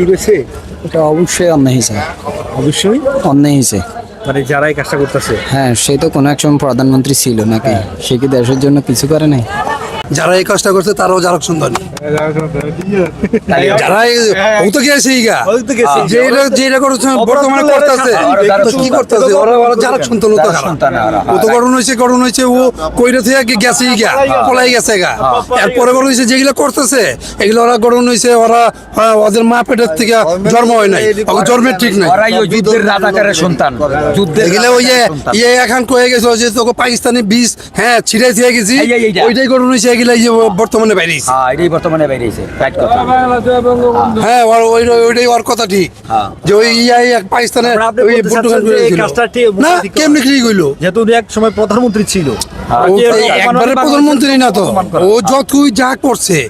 ঠিক হয়েছে? এটা অবশ্যই অন্যায় হয়েছে। অবশ্যই? অন্যায় হয়েছে। মানে যারা এই কাজটা করতেছে? হ্যাঁ সে তো কোনো এক সময় প্রধানমন্ত্রী ছিল নাকি? সে কি দেশের জন্য কিছু করে নাই? যারা এই কাজটা করছে তারাও যারা সুন্দর যারা তো গেছে ইগা যেটা যেটা করছে বর্তমানে করতেছে কি করতেছে ওরা ওরা যারা সন্তান তো ও তো গঠন হয়েছে গঠন হয়েছে ও কইরা থেকে গেছে ইগা পলাই গেছে গা। এরপরে গঠন হয়েছে যেগুলো করতেছে এগুলো ওরা গঠন হয়েছে ওরা হ্যাঁ, ওদের মা পেটের থেকে জন্ম হয় নাই। জন্মের ঠিক নাই। ওরাই যুদ্ধের রাজাকারের সন্তান। যুদ্ধের এগুলো ওই যে ইয়ে এখন কয়ে গেছে যে তোকে পাকিস্তানি বীজ হ্যাঁ ছিড়াই দিয়ে গেছি। ওইটাই গঠন হয়েছে এগুলো বর্তমানে বাইরেছে হ্যাঁ এটাই বর্তমানে বেরিয়েছে রাইট কথা হ্যাঁ ওই ওইটাই ওর কথা ঠিক। হ্যাঁ। যে ওই ইয়াই এক পাকিস্তানের ওই কাজটা না কেমনে ঠিক হইল? যেহেতু উনি এক সময় প্রধানমন্ত্রী ছিল। একবারে প্রধানমন্ত্রী না তো। ও যতই যা করছে।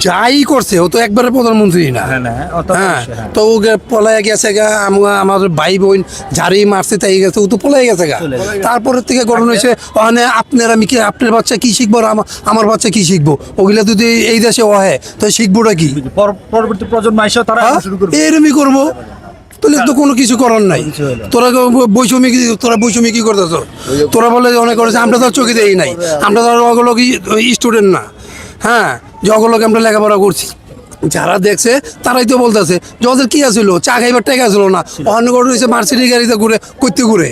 যাই করছে ও তো একবারে প্রধানমন্ত্রী না। হ্যাঁ, হ্যাঁ অবশ্যই, হ্যাঁ। তো ও পলায় গেছে গা আমা- আমার ভাই বোন যারই মারছে তাই গেছে ও তো পলাই গেছে গা। তারপরে থেকে গঠন হয়েছে ওখানে আপনার আমি কি আপনার বাচ্চা কি শিখব আর আমার বাচ্চা কি শিখব? ওগুলা যদি এই দেশে হয় তো শিখবোটা কি? পর- পরবর্তী প্রজন্ম এসে তারা হ্যাঁ? এরমই করব। তাহলে তো কোনো কিছু করার নাই। তোরা বৈষম্য কি তোরা বৈষম্য কি করতেছ? তোরা বলে অনেক করেছে আমরা তো চোখে দেই নাই। আমরা তো অগলোক স্টুডেন্ট না। হ্যাঁ যে অগলোক আমরা লেখাপড়া করছি। যারা দেখছে তারাই তো বলতেছে যে ওদের কি আছিল? চা খাইবার টাকা ছিল না। অন্য করে রয়েছে মার্সিডি গাড়িতে ঘুরে করতে ঘুরে।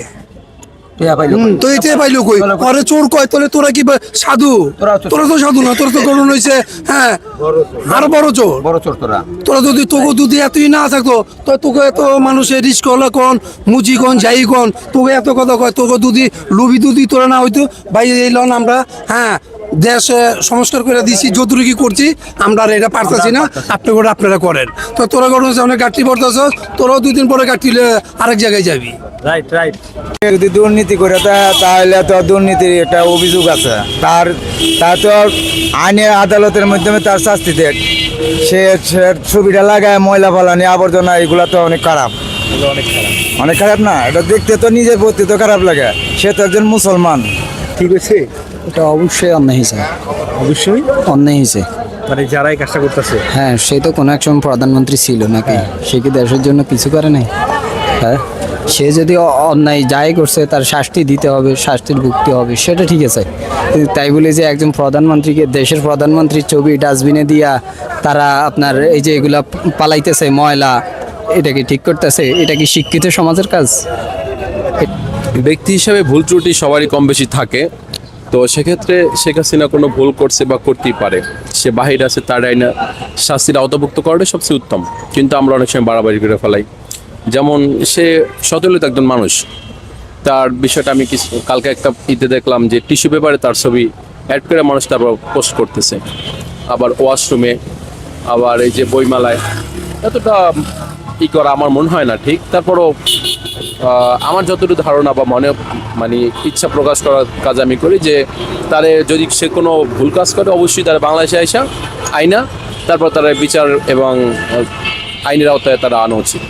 টিয়া পাইলো হুম, তো এটাই পাইলো কই? পরে চোর কয় তাহলে তোরা কি সাধু? তোরা তো সাধু। না তোরা তো গরম হয়েছে হ্যাঁ। আরও বড় চোর। বড় চোর তোরা। তোরা যদি তোকে যদি এতই না থাকতো তো তোকে এত মানুষের রিস্ক হলা কন মুচি কন যাই কন তোকে এত কথা কয় তোকে লুবি দুদি তোরা না হইতো? ভাই এই লন আমরা হ্যাঁ দেশ সংস্কার করে দিছি যতটুকু কি করছি আমরা আর এটা পারতেছি না আপনি করে আপনারা করেন। তো তোরা গরম অনেক গাঠি পড়তেছ তোরাও দুই দিন পরে গাঠিলে আরেক জায়গায় যাবি। রাইট রাইট যদি দুর্নীতি করে তা- তাহলে তো দুর্নীতির একটা অভিযোগ আছে। তার তা তো আইনের আদালতের মাধ্যমে তার শাস্তি দেয় সে সে ছবিটা লাগায় ময়লা ফালানি আবর্জনা এগুলো তো অনেক খারাপ। অনেক খারাপ। না এটা দেখতে তো নিজের প্রতি তো খারাপ লাগে। সে তো একজন মুসলমান। ঠিক হয়েছে এটা অবশ্যই অন্যায় হয়েছে। অবশ্যই? অন্যায় হয়েছে। মানে যারা এই কাজটা করতেছে? হ্যাঁ সে তো কোনো এক সময় প্রধানমন্ত্রী ছিল নাকি? সে কি দেশের জন্য কিছু করে নাই? হ্যাঁ? সে যদি অন্যায় যাই করছে তার শাস্তি দিতে হবে শাস্তির ভুক্তি হবে সেটা ঠিক আছে। কিন্তু তাই বলে যে একজন প্রধানমন্ত্রীকে দেশের প্রধানমন্ত্রীর ছবি ডাস্টবিনে দিয়া তারা আপনার এই যে এগুলা পালাইতেছে ময়লা এটা কি ঠিক করতেছে? এটা কি শিক্ষিত সমাজের কাজ? ব্যক্তি হিসাবে ভুল ত্রুটি সবারই কম বেশি থাকে। তো সেক্ষেত্রে শেখ হাসিনা কোনো ভুল করছে বা করতেই পারে, সে বাহির আছে তার আইনা শাস্তির আওতাভুক্ত করাটাই সবচেয়ে উত্তম, কিন্তু আমরা অনেক সময় বাড়াবাড়ি করে ফেলাই। যেমন সে সতলিত একজন মানুষ, তার বিষয়টা আমি কিছু, কালকে একটা ইতে দেখলাম যে টিস্যু পেপারে তার ছবি অ্যাড করে মানুষ তারপর পোস্ট করতেছে। আবার ওয়াশরুমে আবার এই যে বইমালায়, এতটা ই করা আমার মনে হয় না ঠিক, তারপরও আমার যতটুকু ধারণা বা মনে মানে ইচ্ছা প্রকাশ করার কাজ আমি করি যে তারে যদি সে কোনো ভুল কাজ করে অবশ্যই তারা বাংলাদেশে আইসা আইনা তারপর তারা বিচার এবং আইনের আওতায় তারা আনা উচিত।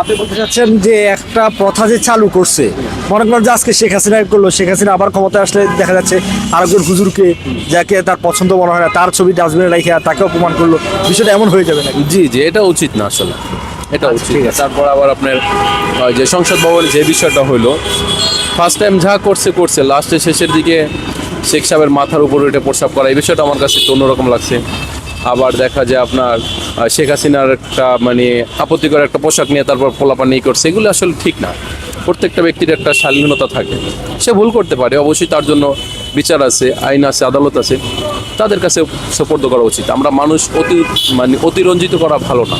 আপনি বলতে চাচ্ছেন যে একটা প্রথা যে চালু করছে মনে করেন যে আজকে শেখ হাসিনা করল শেখ হাসিনা আবার ক্ষমতায় আসলে দেখা যাচ্ছে আরেকজন হুজুরকে যাকে তার পছন্দ মনে হয় না তার ছবি ডাস্টবিনে রাখে তাকে অপমান করল। বিষয়টা এমন হয়ে যাবে না জি জি এটা উচিত না আসলে। এটা আচ্ছা, উচিত ঠিক আছে। তারপর আবার আপনার যে সংসদ ভবনে যে বিষয়টা হলো ফার্স্ট টাইম যা করছে করছে। লাস্টে শেষের দিকে শেখ সাহেবের মাথার উপর উঠে প্রস্রাব করা। এই বিষয়টা আমার কাছে একটু অন্যরকম লাগছে। আবার দেখা যায় আপনার শেখ হাসিনার একটা মানে আপত্তিকর একটা পোশাক নিয়ে তারপর পোলাপান করছে। এগুলো আসলে ঠিক না। প্রত্যেকটা ব্যক্তির একটা শালীনতা থাকে। সে ভুল করতে পারে। অবশ্যই তার জন্য বিচার আছে আইন আছে আদালত আছে। তাদের কাছে সোপর্দ করা উচিত। আমরা মানুষ অতি মানে অতিরঞ্জিত করা ভালো না।